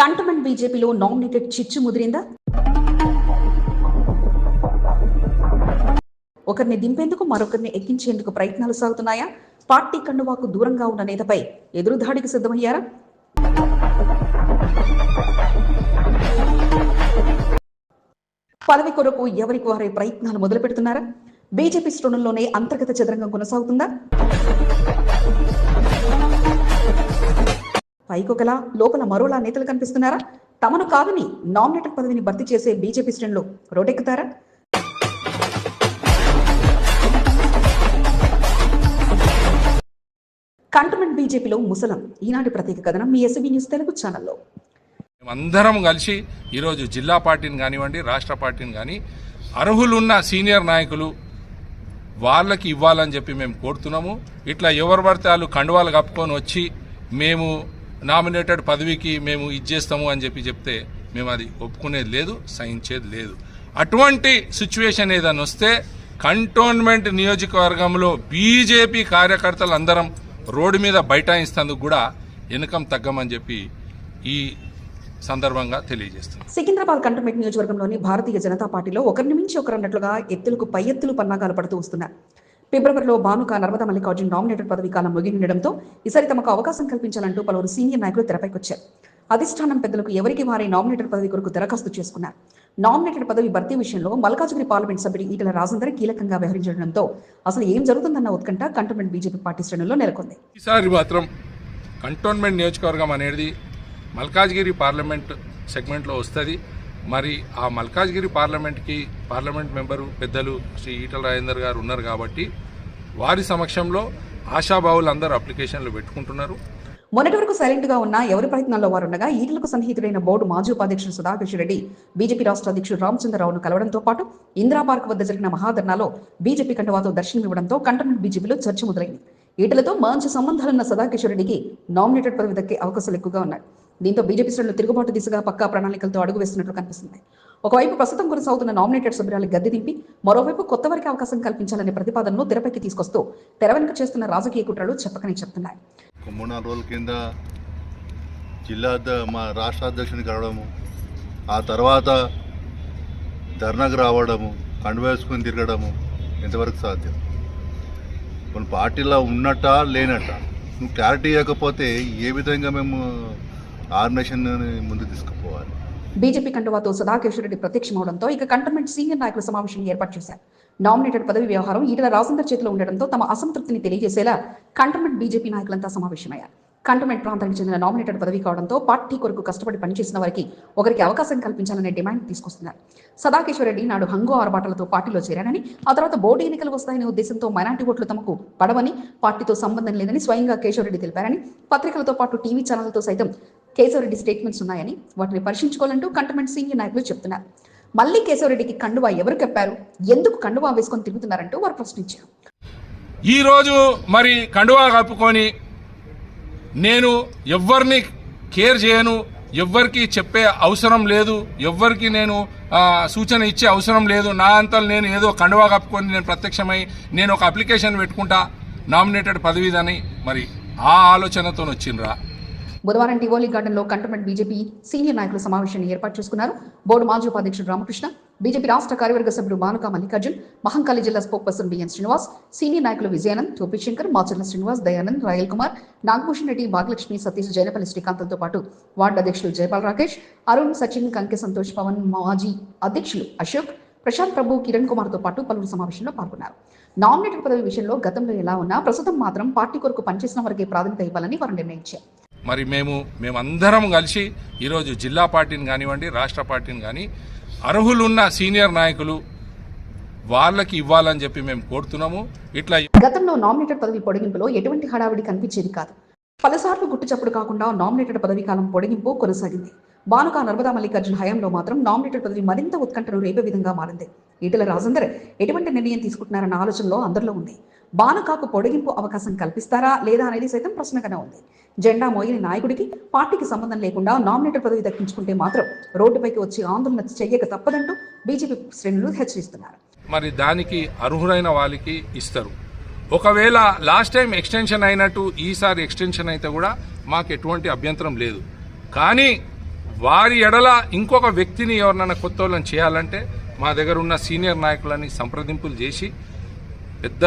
Cantonment బీజేపీలో nominated చిచ్చు ముదిరిందా? ఒకరిని దింపేందుకు మరొకరిని ఎక్కించేందుకు ప్రయత్నాలు సాగుతున్నాయా? పార్టీ కండువాకు దూరంగా ఉన్న నేతపై ఎదురుదాడికి సిద్ధమయ్యారా? పదవి కొరకు ఎవరికి వారే ప్రయత్నాలు మొదలు పెడుతున్నారా బీజేపీ శ్రేణుల్లోనే అంతర్గత చదరంగం కొనసాగుతుందా? పైకొకలా లోపల మరోలా నేతలు కనిపిస్తున్నారా? తమను కాదని నామినేటర్ పదవిని భర్తీ చేసే బీజేపీ శ్రేణులు రోడ్డెక్కుతారా కంటోన్మెంట్ బీజేపీలో ముసలం. ఈనాటి ప్రత్యేక కథనం మీ ఎస్బీ న్యూస్ తెలుగు ఛానల్లో. మేమందరం కలిసి ఈరోజు జిల్లా పార్టీని కానివ్వండి రాష్ట్ర పార్టీని కానీ అర్హులున్న సీనియర్ నాయకులు వాళ్ళకి ఇవ్వాలని చెప్పి మేము కోరుతున్నాము. ఇట్లా ఎవరు పడితే వాళ్ళు కండువాలు కప్పుకొని వచ్చి మేము నామినేటెడ్ పదవికి మేము ఇచ్చేస్తాము అని చెప్పి చెప్తే మేము అది ఒప్పుకునేది లేదు సహించేది లేదు. అటువంటి సిచ్యువేషన్ ఏదైనా వస్తే కంటోన్మెంట్ నియోజకవర్గంలో బీజేపీ కార్యకర్తలు అందరం రోడ్డు మీద బైఠాయిస్తందుకు కూడా వెనుకం తగ్గమని చెప్పి ఈ సందర్భంగా తెలియజేస్తుంది సికింద్రాబాద్ కంటోన్మెంట్ నియోజకవర్గంలోని భారతీయ జనతా పార్టీలో ఒకరిని మించి ఒకరన్నట్లుగా ఎత్తులకు పై ఎత్తులు పన్నాగాలు పడుతూ వస్తున్నారు ఫిబ్రవరిలో భానుక నర్మదా మల్లికార్జున్ నామినేటెడ్ పదవి కాలం ముగినుండడంతో ఈసారి తమకు అవకాశం కల్పించాలంటూ పలువురు సీనియర్ నాయకులు తెరపైకి వచ్చారు అధిష్టానం పెద్దలకు ఎవరికి వారే నామినేటెడ్ పదవి కొరకు దరఖాస్తు చేసుకున్నారు? నామినేటెడ్ పదవి భర్తీ విషయంలో మల్కాజ్గిరి పార్లమెంట్ సభ్యుడు ఈటల రాజేందర్ కీలకంగా వ్యవహరించడంతో అసలు ఏం జరుగుతుందన్న ఉత్కంఠ కంటోన్మెంట్ బీజేపీ పార్టీ శ్రేణుల్లో నెలకొంది. ఈసారి మాత్రం కంటోన్మెంట్ నియోజకవర్గం అనేది మల్కాజ్గిరి పార్లమెంట్ సెగ్మెంట్లో వస్తుంది. మరి ఆ మల్కాజ్గిరి పార్లమెంట్కి పార్లమెంట్ మెంబరు పెద్దలు శ్రీ ఈటల రాజేందర్ గారు ఉన్నారు కాబట్టి వారి సమక్షంలో ఆశాభావులు అందరూ అప్లికేషన్లు పెట్టుకుంటున్నారు. మొన్నటి వరకు సైలెంట్గా ఉన్న ఎవరి ప్రయత్నాల్లో వారు ఉండగా ఈటలకు సన్నిహితుడైన బోర్డు మాజీ ఉపాధ్యక్షుడు సుధాకర్ రెడ్డి బీజేపీ రాష్ట్ర అధ్యక్షుడు రామచంద్రరావును కలవడంతో పాటు ఇందిరా పార్క్ వద్ద జరిగిన మహాధర్నాలో బీజేపీ కండువాతో దర్శనమివ్వడంతో కంటోన్మెంట్ బీజేపీలో చర్చ మొదలైంది. ఈటలతో మంచి సంబంధాలున్న సదాకిషోర్ రెడ్డికి నామినేటెడ్ పదవి దక్కే అవకాశాలు ఎక్కువగా ఉన్నాయి. దీంతో బీజేపీ శ్రేణులు తిరుగుబాటు దిశగా పక్కా ప్రణాళికలతో అడుగు వేస్తున్నట్లు కనిపిస్తుంది. ఒకవైపు ప్రస్తుతం కొనసాగుతున్న నామినేటెడ్ సభ్యురాలు గద్దె దింపి మరోవైపు కొత్త వారికి అవకాశం కల్పించాలనే ప్రతిపాదనను తెరపైకి తీసుకొస్తూ తెర వెనుక చేస్తున్న రాజకీయ కుట్రలు చెప్పకనే చెప్తున్నాయి. మూడు నాలుగు రోజుల కింద జిల్లా మా రాష్ట్ర అధ్యక్షుని కలవడము ఆ తర్వాత ధర్నాకు రావడము కండువేసుకుని తిరగడము ఎంతవరకు సాధ్యం? కొన్ని పార్టీలో ఉన్నట్ట లేనట్ట? నువ్వు క్లారిటీ ఇవ్వకపోతే ఏ విధంగా మేము ఆర్గనైజేషన్ ముందు తీసుకుపోవాలి. బీజేపీ కండువాతో సదాకేశ్వర రెడ్డి ప్రత్యక్షమవడంతో ఇక కంటోన్మెంట్ సీనియర్ నాయకుల సమావేశం ఏర్పాటు చేశారు. నామినేటెడ్ పదవి వ్యవహారం ఈటల రాజేందర్ చేతిలో ఉండడంతో తమ అసంతృప్తిని తెలియజేసేలా కంటోన్మెంట్ బీజేపీ నాయకులంతా సమావేశమయ్యారు. కంటోన్మెంట్ ప్రాంతానికి చెందిన నామినేటెడ్ పదవి కావడంతో పార్టీ కొరకు కష్టపడి పనిచేసిన వారికి ఒకరికి అవకాశం కల్పించాలనే డిమాండ్ తీసుకొస్తున్నారు. సదాకేశ్వర రెడ్డి నాడు హంగు ఆర్బాటలతో పార్టీలో చేరానని ఆ తర్వాత బోర్డు ఎన్నికలు వస్తాయనే ఉద్దేశంతో మైనార్టీ ఓట్లు తమకు పడవని పార్టీతో సంబంధం లేదని స్వయంగా కేశవరెడ్డి తెలిపారని పత్రికలతో పాటు టీవీ ఛానళ్ళతో సైతం కేశవరెడ్డి స్టేట్మెంట్స్ ఉన్నాయని వాటిని పరిశీలించుకోవాలంటూ కంటమెంట్ సీనియర్ నాయకులు చెప్తున్నారు. మళ్ళీ కేశవరెడ్డికి కండువా ఎవరు కప్పారు? ఎందుకు కండువా వేసుకొని తిరుగుతున్నారంటూ వారు ప్రశ్నించారు. ఈరోజు మరి కండువా కప్పుకొని నేను ఎవరిని కేర్ చేయను ఎవ్వరికి చెప్పే అవసరం లేదు ఎవ్వరికి నేను సూచన ఇచ్చే అవసరం లేదు నా అంతా నేను ఏదో కండువా కప్పుకొని నేను ప్రత్యక్షమై నేను ఒక అప్లికేషన్ పెట్టుకుంటా నామినేటెడ్ పదవిదని మరి ఆ ఆలోచనతో వచ్చిండ్రా బుధవారం టివోలీ గార్డెన్లో కంటోన్మెంట్ బీజేపీ సీనియర్ నాయకుల సమావేశాన్ని ఏర్పాటు చేసుకున్నారు. బోర్డు మాజీ ఉపాధ్యక్షుడు రామకృష్ణ బీజేపీ రాష్ట్ర కార్యవర్గ సభ్యుడు బానుక మల్లికార్జున్ మహంకాళి జిల్లా spokesperson BN Srinivas senior నాయకులు విజయానంద్ టోపీ శంకర్ మాచర్ల శ్రీనివాస్ దయానంద్ రాయల్ కుమార్ నాగభూషణ్ రెడ్డి భాగ్యలక్ష్మి సతీష్ జైనపల్లి శ్రీకాంత్తో పాటు వార్డు అధ్యక్షులు జయపాల్ రాకేష్ అరుణ్ సచిన్ కంకె సంతోష్ పవన్ మాజీ అధ్యక్షులు అశోక్ ప్రశాంత్ ప్రభు కిరణ్ కుమార్తో పాటు పలువురు సమావేశంలో పాల్గొన్నారు. నామినేటెడ్ పదవి విషయంలో గతంలో ఎలా ఉన్నా ప్రస్తుతం మాత్రం పార్టీ కొరకు పనిచేసిన వారికి ప్రాధాన్యత ఇవ్వాలని వారు నిర్ణయించారు. మరి మేము మేమందరం కలిసి ఈరోజు జిల్లా పార్టీని కానివ్వండి రాష్ట్ర పార్టీని కానీ అర్హులున్న సీనియర్ నాయకులు వాళ్ళకి ఇవ్వాలని చెప్పి మేము కోరుతున్నాము. ఇట్లా గతంలో నామినేటెడ్ పదవి పొడిగింపులో ఎటువంటి హడావిడి కనిపించేది కాదు. పలుసార్లు గుట్టుచప్పుడు కాకుండా నామినేటెడ్ పదవి కాలం పొడిగింపు కొనసాగింది. బానుక నర్మదా మల్లికార్జున హయాంలో మాత్రం నామినేటెడ్ పదవి మరింత ఉత్కంఠను రేపే విధంగా మారింది. ఈటల రాజేందర్ ఎటువంటి నిర్ణయం తీసుకుంటున్నారన్న ఆలోచనలో అందరిలో ఉంది. బానుకాకు పొడిగింపు అవకాశం కల్పిస్తారా లేదా అనేది సైతం ప్రశ్నగానే ఉంది. జెండా మోయని నాయకుడికి పార్టీకి సంబంధం లేకుండా నామినేటర్ పదవి దక్కించుకుంటే మాత్రం రోడ్డుపైకి వచ్చి ఆందోళన చెయ్యక తప్పదంటూ బీజేపీ శ్రేణులు హెచ్చరిస్తున్నారు. మరి దానికి అర్హులైన వాళ్ళకి ఇస్తారు. ఒకవేళ లాస్ట్ టైం ఎక్స్టెన్షన్ అయినట్టు ఈసారి ఎక్స్టెన్షన్ అయితే కూడా మాకు ఎటువంటి అభ్యంతరం లేదు. కానీ వారి ఎడల ఇంకొక వ్యక్తిని ఎవరినైనా కొత్త వాళ్ళని చేయాలంటే మా దగ్గర ఉన్న సీనియర్ నాయకులని సంప్రదింపులు చేసి పెద్ద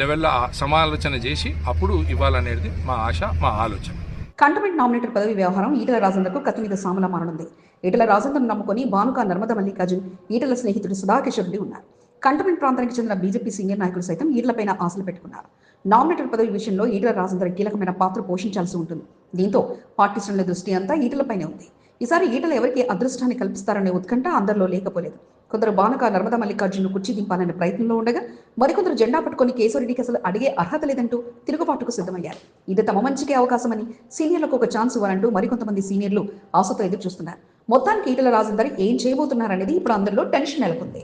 లెవెల్లో సమాలోచన చేసి అప్పుడు ఇవ్వాలనేది మా ఆశ మా ఆలోచన. కంటమెంట్ నామినేటర్ పదవి వ్యవహారం ఈటల రాజేందర్కు కత్తి మీద సామలా మారనుంది ఈటల రాజేందర్ను నమ్ముకొని భానుక నర్మద మల్లికార్జున్ ఈటల స్నేహితుడు సుధాకిషోర్ రెడ్డి ఉన్నారు. కంటమెంట్ ప్రాంతానికి చెందిన బీజేపీ సీనియర్ నాయకులు సైతం ఈటలపైన ఆశలు పెట్టుకున్నారు. నామినేటర్ పదవి విషయంలో ఈటల రాజేందర్ కీలకమైన పాత్ర పోషించాల్సి ఉంటుంది. దీంతో పార్టీ శ్రేణుల దృష్టి అంతా ఈటలపైనే ఉంది. ఈసారి ఈటల ఎవరికి అదృష్టాన్ని కల్పిస్తారనే ఉత్కంఠ అందరిలో లేకపోలేదు. కొందరు బానక నర్మదా మల్లికార్జును కుర్చీ దింపాలనే ప్రయత్నంలో ఉండగా మరికొందరు జెండా పట్టుకొని కేశవరెడ్డికి అసలు అడిగే అర్హత లేదంటూ తిరుగుబాటుకు సిద్ధమయ్యారు. ఇది తమ మంచికే అవకాశమని సీనియర్లకు ఒక ఛాన్స్ ఇవ్వాలంటూ మరికొంతమంది సీనియర్లు ఆశతో ఎదురు చూస్తున్నారు మొత్తానికి ఈటల రాజేందర్ ఏం చేయబోతున్నారనేది ఇప్పుడు అందరిలో టెన్షన్ నెలకొంది.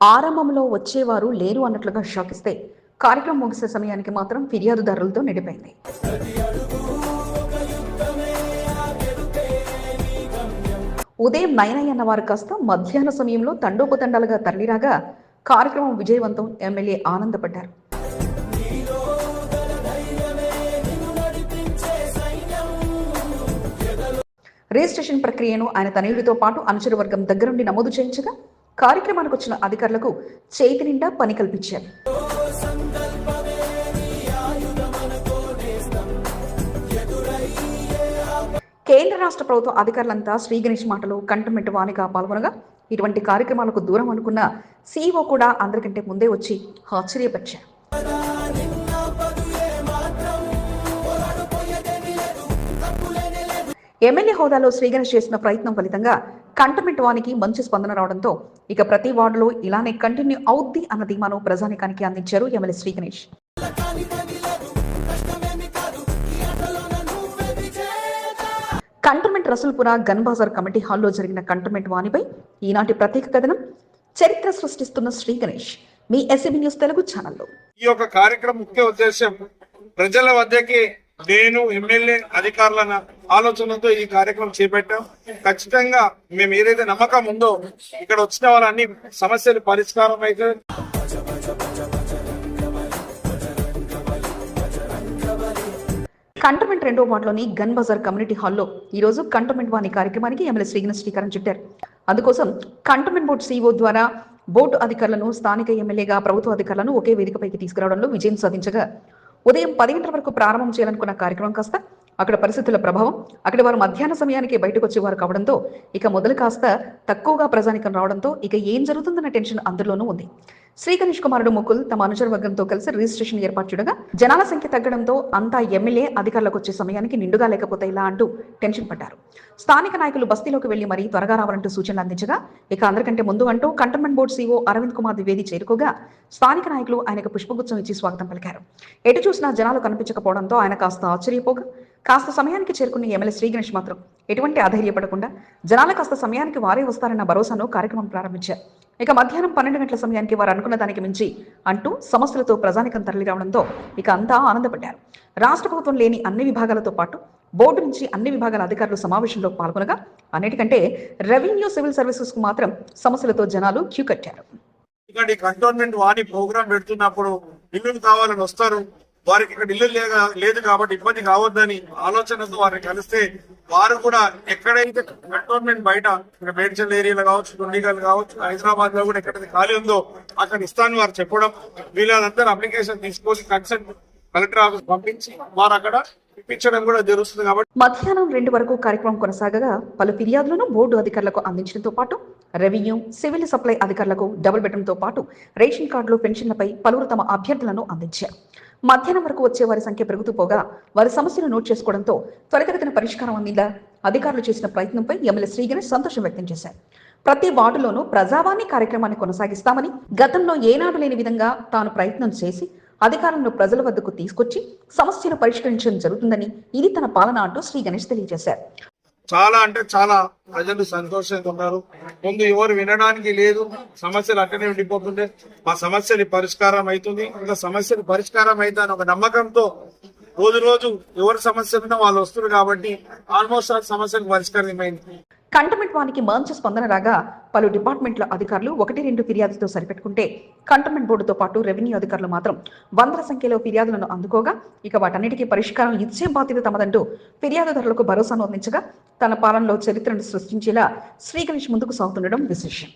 ఆరంభంలో వచ్చేవారు లేరు అన్నట్లుగా షాకిస్తే కార్యక్రమం ముగిసే సమయానికి మాత్రం ఫిర్యాదుదారులతో నిండిపోయింది. ఉదయం నయనయ్య అన్న వారు కాస్త మధ్యాహ్న సమయంలో తండోపతండాలుగా తరలిరాగా కార్యక్రమం విజయవంతం ఎమ్మెల్యే ఆనందపడ్డారు. రిజిస్ట్రేషన్ ప్రక్రియను ఆయన తనయుడితో పాటు అనుచరవర్గం దగ్గరుండి నమోదు చేయించగా కార్యక్రమానికి వచ్చిన అధికారులకు చేతి నిండా పని కల్పించారు. రాష్ట్ర ప్రభుత్వ అధికారులంతా శ్రీ గణేష్ మాటలు కంటమెంట్ వానిగా పాల్గొనగా ఇటువంటి కార్యక్రమాలకు దూరం అనుకున్న సీఈఓ కూడా అందరికంటే ముందే వచ్చి ఆశ్చర్యపరిచారు. ఎమ్మెల్యే హోదాలో శ్రీగణేష్ చేసిన ప్రయత్నం ఫలితంగా కంటమెంట్ వానికి మంచి స్పందన రావడంతో ఇక ప్రతి వార్డులో ఇలానే కంటిన్యూ అవుద్ది అన్న ధీమాను ప్రజానికానికి అందించారు MLA Sriganesh cantonment Rasulpura Gun Bazar committee హాల్లో జరిగిన కంటోన్మెంట్ వాణిపై ఈనాటి ప్రత్యేక కథనం చరిత్ర సృష్టిస్తున్న శ్రీ గణేష్. మీ ఎస్ఎబి న్యూస్ తెలుగు ఛానల్లో. ఈ యొక్క కార్యక్రమం ముఖ్య ఉద్దేశం ప్రజల వద్దకి నేను ఎమ్మెల్యే అధికారుల ఆలోచనతో ఈ కార్యక్రమం చేపట్టాం. ఖచ్చితంగా మేము ఏదైతే నమ్మకం ఉందో ఇక్కడ వచ్చిన వాళ్ళన్ని సమస్యలు పరిష్కారం అయితే కంటోన్మెంట్ రెండో వార్డులోని గన్ బజార్ కమ్యూనిటీ హాల్లో ఈ రోజు కంటోన్మెంట్ వాణి కార్యక్రమానికి ఎమ్మెల్యే శ్రీగణ శ్రీకారం చుట్టారు. అందుకోసం కంటోన్మెంట్ బోర్డు సీఈఓ ద్వారా బోర్డు అధికారులను స్థానిక ఎమ్మెల్యేగా ప్రభుత్వ అధికారులను ఒకే వేదికపైకి తీసుకురావడంలో విజయం సాధించగా ఉదయం పది గంటల వరకు ప్రారంభం చేయాలనుకున్న కార్యక్రమం కాస్త అక్కడ పరిస్థితుల ప్రభావం అక్కడ వారు మధ్యాహ్న సమయానికి బయటకు వచ్చేవారు కావడంతో ఇక మొదలు కాస్త తక్కువగా ప్రజానికం రావడంతో ఇక ఏం జరుగుతుందన్న టెన్షన్ అందరిలోనూ ఉంది. శ్రీ గణేష్ కుమారుడు ముకుల్ తమ అనుచర వర్గంతో కలిసి రిజిస్ట్రేషన్ ఏర్పాటు చేయగా జనాల సంఖ్య తగ్గడంతో అంతా ఎమ్మెల్యే అధికారులకు వచ్చే సమయానికి నిండుగా లేకపోతే ఇలా అంటూ టెన్షన్ పడ్డారు. స్థానిక నాయకులు బస్తీలోకి వెళ్ళి మరీ త్వరగా రావాలంటూ సూచనలు అందించగా ఇక అందరికంటే ముందు అంటూ cantonment board CO Arvind Kumar Dwivedi చేరుకోగా స్థానిక నాయకులు ఆయనకు పుష్పగుచ్చం ఇచ్చి స్వాగతం పలికారు. ఎటు చూసినా జనాలు కనిపించకపోవడంతో ఆయన కాస్త ఆశ్చర్యపోగా కాస్త సమయానికి చేరుకున్న ఎమ్మెల్యే శ్రీ గణేష్ మాత్రం ఎటువంటి అధైర్యపడకుండా జనాలు కాస్త సమయానికి వారే వస్తారన్న భరోసాను కార్యక్రమం ప్రారంభించారు. ఇక మధ్యాహ్నం పన్నెండు గంటల సమయానికి వారు అనుకున్న దానికి మించి అంటూ సమస్యలతో ప్రజానికం తరలిరావడంతో ఇక అంతా ఆనందపడ్డారు. రాష్ట్ర ప్రభుత్వం లేని అన్ని విభాగాలతో పాటు బోర్డు నుంచి అన్ని విభాగాల అధికారులు సమావేశంలో పాల్గొనగా అన్నిటికంటే రెవెన్యూ సివిల్ సర్వీసెస్కు మాత్రం సమస్యలతో జనాలు క్యూ కట్టారు. కంటోన్మెంట్ వాణి ప్రోగ్రామ్ పెడుతున్నప్పుడు ఇల్లు కావాలని వస్తారు. వారికి ఇక్కడ ఇల్లు లేదు కాబట్టి ఇబ్బంది కావద్దని ఆలోచనతో వారిని కలిస్తే వారు కూడా ఎక్కడైతే కంటోన్మెంట్ బయట మేడ్చల్ ఏరియాలో కావచ్చు దుండిగల్ కావచ్చు హైదరాబాద్లో కూడా ఎక్కడైతే ఖాళీ ఉందో అక్కడ ఇస్తాను వారు చెప్పడం వీళ్ళందరూ అప్లికేషన్ తీసుకొని కన్సెంట్ కలెక్టర్ ఆఫీస్ పంపించి వారు అక్కడ ఇప్పించడం కూడా జరుగుతుంది కాబట్టి మధ్యాహ్నం రెండు వరకు కార్యక్రమం కొనసాగగా పలు ఫిర్యాదులను బోర్డు అధికారులకు అందించడంతో పాటు రెవెన్యూ సివిల్ సప్లై అధికారులకు డబుల్ బెడ్రూమ్తో పాటు రేషన్ కార్డులు పెన్షన్లపై పలువురు తమ అభ్యర్థులను అందించారు. మధ్యాహ్నం వరకు వచ్చే వారి సంఖ్య పెరుగుతూ పోగా వారి సమస్యలు నోట్ చేసుకోవడంతో త్వరితగతిన పరిష్కారం అందిందా? అధికారులు చేసిన ప్రయత్నంపై ఎమ్మెల్యే శ్రీగణేష్ సంతోషం వ్యక్తం చేశారు. ప్రతి వార్డులోనూ ప్రజావాణి కార్యక్రమాన్ని కొనసాగిస్తామని గతంలో ఏనాడు లేని విధంగా తాను ప్రయత్నం చేసి అధికారులను ప్రజల వద్దకు తీసుకొచ్చి సమస్యను పరిష్కరించడం జరుగుతుందని ఇది తన పాలన అంటూ శ్రీ గణేష్ తెలియజేశారు. చాలా అంటే చాలా ప్రజలు సంతోషంగా ఉన్నారు. ముందు ఎవరు వినడానికి లేదు. సమస్యలు అక్కడే ఉండిపోతుంటే మా సమస్యలు పరిష్కారం అవుతుంది. ఇంకా సమస్యలు పరిష్కారం అవుతాయని ఒక నమ్మకంతో రోజు రోజు ఎవరి సమస్య ఉన్నా వాళ్ళు వస్తున్నారు కాబట్టి ఆల్మోస్ట్ ఆ సమస్యలు పరిష్కారమైంది కంటోన్మెంట్ వానికి మంచి స్పందన రాగా పలు డిపార్ట్మెంట్ల అధికారులు ఒకటి రెండు ఫిర్యాదుతో సరిపెట్టుకుంటే కంటోన్మెంట్ బోర్డుతో పాటు రెవెన్యూ అధికారులు మాత్రం వందల సంఖ్యలో ఫిర్యాదులను అందుకోగా ఇక వాటన్నిటికీ పరిష్కారం ఇచ్చే బాధ్యత తమదంటూ ఫిర్యాదుదారులకు భరోసాను అందించగా తన పాలనలో చరిత్రను సృష్టించేలా శ్రీ గణేష్ ముందుకు సాగుతుండడం విశేషం.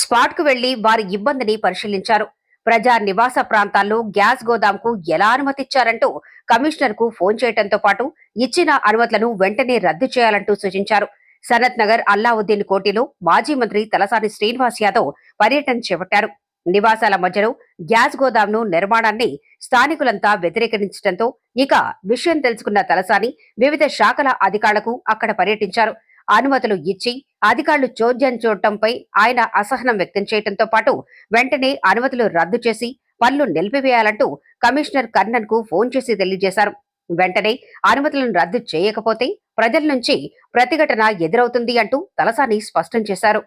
స్పాట్కు వెళ్ళి వారి ఇబ్బందిని పరిశీలించారు. ప్రజా నివాస ప్రాంతాల్లో గ్యాస్ గోదాంకు ఎలా అనుమతిచ్చారంటూ కమిషనర్కు ఫోన్ చేయడంతో పాటు ఇచ్చిన అనుమతులను వెంటనే రద్దు చేయాలంటూ సూచించారు. సనత్ నగర్ అల్లావుద్దీన్ కోటిలో మాజీ మంత్రి తలసాని శ్రీనివాస్ యాదవ్ పర్యటన చేపట్టారు. నివాసాల మధ్యలో గ్యాస్ గోదాంను నిర్మాణాన్ని స్థానికులంతా వ్యతిరేకించడంతో ఇక విషయం తెలుసుకున్న తలసాని వివిధ శాఖల అధికారులకు అక్కడ పర్యటించారు. అనుమతులు ఇచ్చి అధికారులు చోద్యం చూడటంపై ఆయన అసహనం వ్యక్తం చేయడంతో పాటు వెంటనే అనుమతులు రద్దు చేసి పనులు నిలిపివేయాలంటూ కమిషనర్ కర్ణన్కు ఫోన్ చేసి తెలియజేశారు. వెంటనే అనుమతులను రద్దు చేయకపోతే ప్రజల నుంచి ప్రతిఘటన ఎదురవుతుంది అంటూ తలసాని స్పష్టం చేశారు.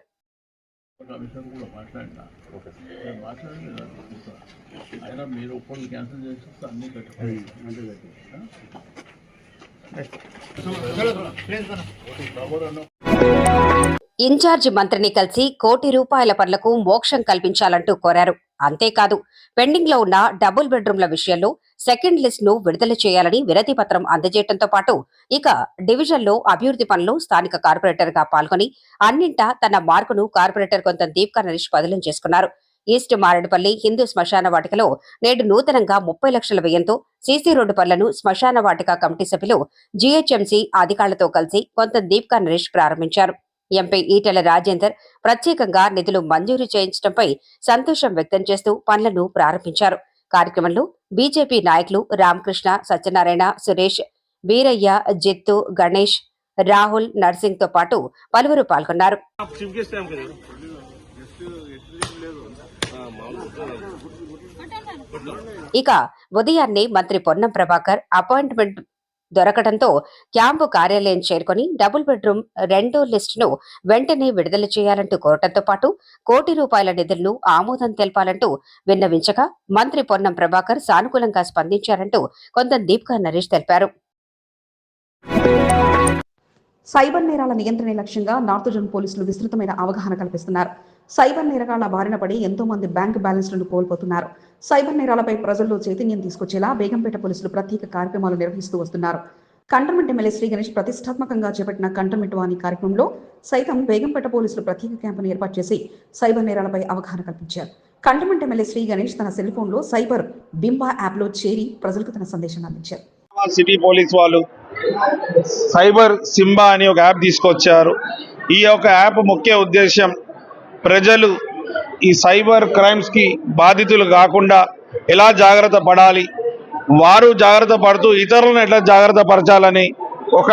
అయినా మీరు ఒప్పుడు క్యాన్సిల్ చేసి అన్ని ఇన్ఛార్జ్ మంత్రిని కలిసి కోటి రూపాయల పనులకు మోక్షం కల్పించాలంటూ కోరారు. అంతేకాదు పెండింగ్లో ఉన్న డబుల్ బెడ్రూమ్ల విషయంలో సెకండ్ లిస్ట్ను విడుదల చేయాలని వినతి పత్రం అందజేయడంతో పాటు ఇక డివిజన్లో అభివృద్ధి పనులు స్థానిక కార్పొరేటర్గా పాల్గొని అన్నింటా తన మార్కును కార్పొరేటర్ కొంత దీప్క నరేష్ బదిలీ చేసుకున్నారు ఈస్ట్ మారేడుపల్లి హిందూ శ్మశాన వాటికలో నేడు నూతనంగా ముప్పై లక్షల వ్యయంతో సీసీ రోడ్డు పనులను శ్మశాన వాటిక కమిటీ సభ్యులు జీహెచ్ఎంసీ అధికారులతో కలిసి కొంత దీప్కా నరేష్ ప్రారంభించారు. ఎంపీ ఈటెల రాజేందర్ ప్రత్యేకంగా నిధులు మంజూరు చేయించడంపై సంతోషం వ్యక్తం చేస్తూ పనులను ప్రారంభించారు. కార్యక్రమంలో బీజేపీ నాయకులు రామకృష్ణ సత్యనారాయణ సురేష్ వీరయ్య జిత్తు గణేష్ రాహుల్ నర్సింగ్తో పాటు పలువురు పాల్గొన్నారు. ఇక ఉదయాన్నే మంత్రి పొన్నం ప్రభాకర్ అపాయింట్మెంట్ దొరకడంతో క్యాంపు కార్యాలయం చేరుకొని డబుల్ బెడ్రూమ్ రెండో లిస్టును వెంటనే విడుదల చేయాలంటూ కోరటంతో పాటు కోటి రూపాయల నిధులను ఆమోదం తెలపాలంటూ విన్నవించగా మంత్రి పొన్నం ప్రభాకర్ సానుకూలంగా స్పందించారంటూ కొంత దీప్కా నరేష్ తెలిపారు. సైబర్ నేరాల నియంత్రణ లక్ష్యంగా నార్త్ జోన్ పోలీసులు విస్తృతమైన అవగాహన కల్పిస్తున్నారు. సైబర్ నేరగాళ్ళ బారిన పడి ఎంతో మంది బ్యాంక్ బ్యాలెన్స్లను కోల్పోతున్నారు. సైబర్ నేరాలపై ప్రజల్లో చైతన్యం తీసుకొచ్చేలా బేగంపేట పోలీసులు ప్రత్యేక కార్యక్రమాలు నిర్వహిస్తూ వస్తున్నారు. కంటర్మెంట్ ఎమ్మెల్యే శ్రీ గణేష్ ప్రతిష్టాత్మకంగా చేపట్టిన కంటర్మెంట్ వాణి కార్యక్రమంలో సైతం బేగంపేట పోలీసులు ప్రత్యేక క్యాంపును ఏర్పాటు చేసి సైబర్ నేరాలపై అవగాహన కల్పించారు. కంటర్మెంట్ ఎమ్మెల్యే శ్రీ గణేష్ తన సెల్ ఫోన్లో సైబర్ బింబా యాప్లో చేరి ప్రజలకు తన సందేశాన్ని అందించారు. సిటీ పోలీస్ వాళ్ళు సైబర్ సింబా అని ఒక యాప్ తీసుకొచ్చారు. ఈ యొక్క యాప్ ముఖ్య ఉద్దేశం ప్రజలు ఈ సైబర్ క్రైమ్స్కి బాధితులు కాకుండా ఎలా జాగ్రత్త పడాలి? వారు జాగ్రత్త పడుతూ ఇతరులను ఎట్లా జాగ్రత్త పరచాలని ఒక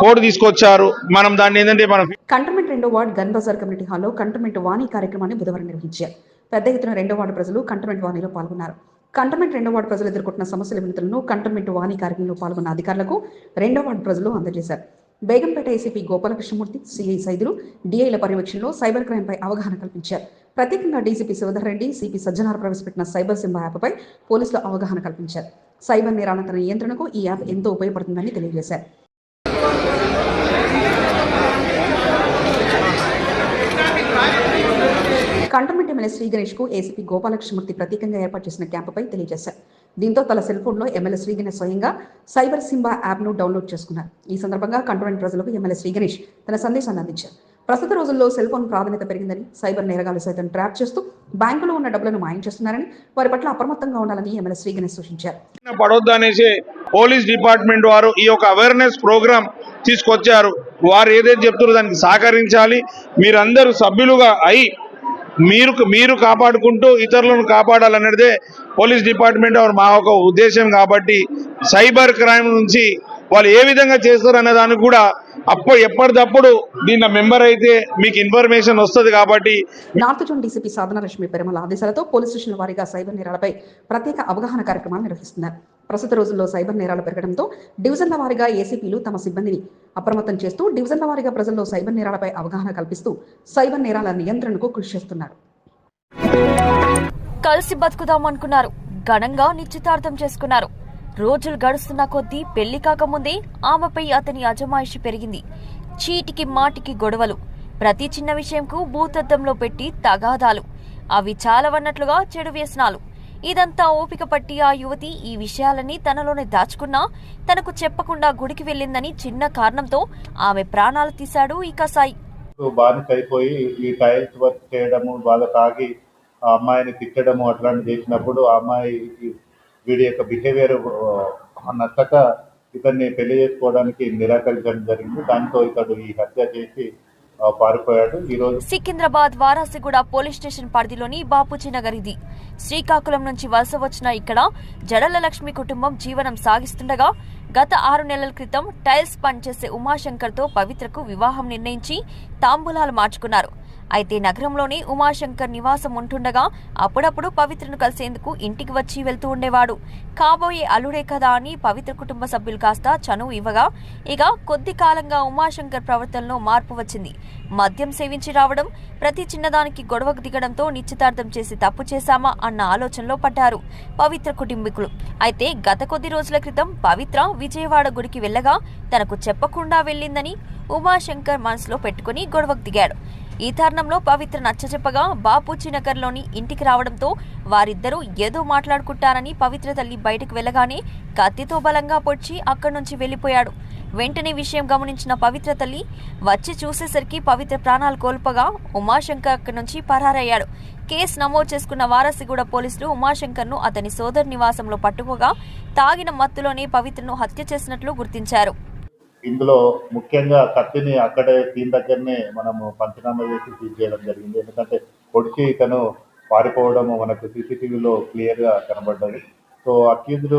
కోడ్ తీసుకొచ్చారు. మనం దాన్ని ఏంటంటే మనం కంటమెంట్ రెండో వార్డ్ గన్ బజార్ కమ్యూనిటీ హాల్లో కంటమెంట్ వాణి కార్యక్రమాన్ని బుధవారం నిర్వహించారు పెద్ద ఎత్తున రెండో వార్డు ప్రజలు కంటమెంట్ వాణిలో పాల్గొన్నారు. కంటమెంట్ రెండో వార్డు ప్రజలు ఎదుర్కొంటున్న సమస్యల వినతులను కంటమెంట్ వాణి కార్యక్రమంలో పాల్గొన్న అధికారులకు రెండో వార్డు ప్రజలు అందజేశారు. బేగంపేట ఏసీపీ గోపాలకృష్ణమూర్తి సిఐ సైదులు డిఐల పర్యవేక్షణలో సైబర్ క్రైమ్ పై అవగాహన కల్పించారు. ప్రత్యేకంగా డీసీపీ శివధర్ రెడ్డి సిపి సజ్జనార్ ప్రవేశపెట్టిన సైబర్ సింహ యాప్పై పోలీసులు అవగాహన కల్పించారు. సైబర్ నిరాణత నియంత్రణకు ఈ యాప్ ఎంతో ఉపయోగపడుతుందని తెలియజేశారు. కంటోన్మెంట్ ఎమ్మెల్యే శ్రీ గణేష్కు ఏసీపీ గోపాలకృష్ణమూర్తి ప్రత్యేకంగా ఏర్పాటు చేసిన క్యాంపుపై తెలియజేశారు. దీంతో తన సెల్ ఫోన్లో ఎమ్మెల్యే శ్రీ గణేష్ స్వయంగా సైబర్ సింబా యాప్ను డౌన్లోడ్ చేసుకున్నారు. ఈ సందర్భంగా కంటోన్మెంట్ ప్రజలకు ఎమ్మెల్యే శ్రీ గణేష్ తన సందేశాన్ని అందించారు. ప్రస్తుత రోజుల్లో సెల్ ఫోన్ ప్రాధాన్యత పెరిగిందని సైబర్ నేరగాలు సైతం ట్రాప్ చేస్తూ బ్యాంకులో ఉన్న డబ్బులను మాయం చేస్తున్నారని వారి పట్ల అప్రమత్తంగా ఉండాలని ఎమ్మెల్యే శ్రీ గణేష్ సూచించారు. పడొద్దనేసి పోలీస్ డిపార్ట్మెంట్ వారు ఈ యొక్క అవేర్నెస్ ప్రోగ్రామ్ తీసుకొచ్చారు. వారు ఏదైతే చెప్తున్నారో దానికి సహకరించాలి. మీరందరూ సభ్యులుగా అయి మీరు మీరు కాపాడుకుంటూ ఇతరులను కాపాడాలనేదే పోలీస్ డిపార్ట్మెంట్ మా ఒక ఉద్దేశం కాబట్టి సైబర్ క్రైమ్ నుంచి వాళ్ళు ఏ విధంగా చేస్తారు అనే దానికి కూడా అప్పుడు ఎప్పటికప్పుడు దీని మెంబర్ అయితే మీకు ఇన్ఫర్మేషన్ వస్తుంది కాబట్టి north zone DCP Sadhana Peramala ఆదేశాలతో పోలీస్ స్టేషన్ల వారీగా సైబర్ నేరాలపై ప్రత్యేక అవగాహన కార్యక్రమాలు నిర్వహిస్తున్నారు. ప్రస్తుత రోజుల్లో సైబర్ నేరాలు పెరగడంతో డివిజన్ల వారీగా ఏసీపీలు తమ సిబ్బందిని అప్రమత్తం చేస్తూ డివిజన్ల వారీగా ప్రజల్లో సైబర్ నేరాలపై అవగాహన కల్పిస్తూ సైబర్ నేరాల నియంత్రణకు కృషి చేస్తున్నారు. కలిసి బతుకుదాం అనుకున్నారు. ఘనంగా నిశ్చితార్థం చేసుకున్నారు. రోజులు గడుస్తున్న కొద్దీ పెళ్ళి కాకముందే ఆమెపై అతని అజమాయిషి పెరిగింది. చీటికి మాటికి గొడవలు. ప్రతి చిన్న విషయంకు భూతద్దంలో పెట్టి తగాదాలు. అవి చాలవన్నట్లుగా చెడు వ్యసనాలు. ఇదంతా ఓపిక పట్టి ఆ యువతి ఈ విషయాలని తనలోనే దాచుకున్నా తనకు చెప్పకుండా గుడికి వెళ్ళిందని చిన్న కారణంతో ఆమె ప్రాణాలు తీశాడు ఈ కసాయి. బానికైపోయి ఈ టైల్స్ వర్క్ చేయడము వాళ్ళ తాగి ఆ అమ్మాయిని తిట్టడము అట్లాంటివి చేసినప్పుడు ఆ అమ్మాయి వీడి యొక్క బిహేవియర్ నచ్చక ఇతన్ని పెళ్ళి చేసుకోవడానికి నిరాకరించడం జరిగింది. దాంతో ఇతడు ఈ హత్య చేసి పారిపోయాడు. ఈ రోజు సికింద్రాబాద్ వారాసిగూడ పోలీస్ స్టేషన్ పరిధిలోని బాపూజీ నగర్ ఇది. శ్రీకాకుళం నుంచి వలస వచ్చిన ఇక్కడ జడల లక్ష్మి కుటుంబం జీవనం సాగిస్తుండగా గత ఆరు నెలల క్రితం టైల్స్ పనిచేసే ఉమాశంకర్తో పవిత్రకు వివాహం నిర్ణయించి తాంబూలాలు మార్చుకున్నారు. అయితే నగరంలోని ఉమాశంకర్ నివాసం ఉంటుండగా అప్పుడప్పుడు పవిత్రను కలిసేందుకు ఇంటికి వచ్చి వెళ్తూ ఉండేవాడు. కాబోయే అల్లుడే కదా అని పవిత్ర కుటుంబ సభ్యులు కాస్త చనువు ఇవ్వగా ఇక కొద్ది కాలంగా ఉమాశంకర్ ప్రవర్తనలో మార్పు వచ్చింది. మద్యం సేవించి రావడం ప్రతి చిన్నదానికి గొడవకు దిగడంతో నిశ్చితార్థం చేసి తప్పు చేశామా అన్న ఆలోచనలో పడ్డారు పవిత్ర కుటుంబీకులు. అయితే గత కొద్ది రోజుల క్రితం పవిత్ర విజయవాడ గుడికి వెళ్ళగా తనకు చెప్పకుండా వెళ్ళిందని ఉమాశంకర్ మనసులో పెట్టుకుని గొడవకు దిగాడు. ఈ తరుణంలో పవిత్ర నచ్చజెప్పగా బాపూజీ నగర్లోని ఇంటికి రావడంతో వారిద్దరూ ఏదో మాట్లాడుకుంటారని పవిత్ర తల్లి బయటకు వెళ్ళగానే కత్తితో బలంగా పొడిచి అక్కడి నుంచి వెళ్ళిపోయాడు. వెంటనే విషయం గమనించిన పవిత్ర తల్లి వచ్చి చూసేసరికి పవిత్ర ప్రాణాలు కోల్పగా ఉమాశంకర్ అక్కడి నుంచి పరారయ్యాడు. కేసు నమోదు చేసుకున్న వారసిగూడ పోలీసులు ఉమాశంకర్ను అతని సోదరు నివాసంలో పట్టుకోగా తాగిన మత్తులోనే పవిత్రను హత్య చేసినట్లు గుర్తించారు. ఇందులో ముఖ్యంగా కత్తిని అక్కడే దీని దగ్గరనే మనము పంచనామా చేసి సీజ్ చేయడం జరిగింది. ఎందుకంటే పొడిచి ఇతను పారిపోవడము మనకు సీసీటీవీలో క్లియర్గా కనబడ్డది. సో అక్యూజ్డ్